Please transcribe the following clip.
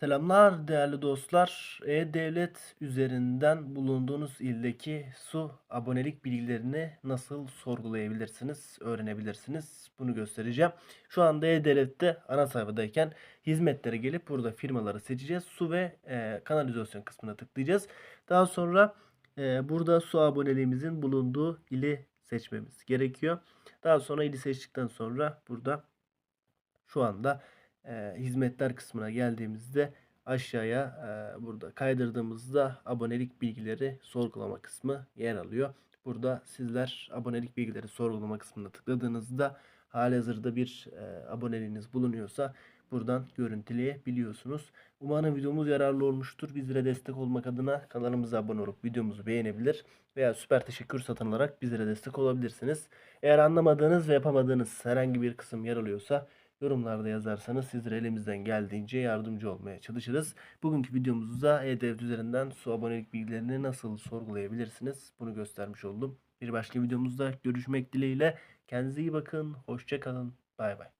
Selamlar değerli dostlar. E-Devlet üzerinden bulunduğunuz ildeki su abonelik bilgilerini nasıl sorgulayabilirsiniz, öğrenebilirsiniz? Bunu göstereceğim. Şu anda E-Devlet'te ana sayfadayken hizmetlere gelip burada firmaları seçeceğiz. Su ve e, kanalizasyon kısmına tıklayacağız. Daha sonra e, burada su aboneliğimizin bulunduğu ili seçmemiz gerekiyor. Daha sonra ili seçtikten sonra burada şu anda e, hizmetler kısmına geldiğimizde aşağıya e, burada kaydırdığımızda abonelik bilgileri sorgulama kısmı yer alıyor. Burada sizler abonelik bilgileri sorgulama kısmına tıkladığınızda halihazırda bir e, aboneliğiniz bulunuyorsa buradan görüntüleyebiliyorsunuz. Umarım videomuz yararlı olmuştur. Bizlere destek olmak adına kanalımıza abone olup videomuzu beğenebilir veya süper teşekkür satın alarak bizlere destek olabilirsiniz. Eğer anlamadığınız ve yapamadığınız herhangi bir kısım yer alıyorsa Yorumlarda yazarsanız sizlere elimizden geldiğince yardımcı olmaya çalışırız. Bugünkü videomuzda E-Devlet üzerinden su abonelik bilgilerini nasıl sorgulayabilirsiniz bunu göstermiş oldum. Bir başka videomuzda görüşmek dileğiyle. Kendinize iyi bakın. Hoşça kalın. Bay bay.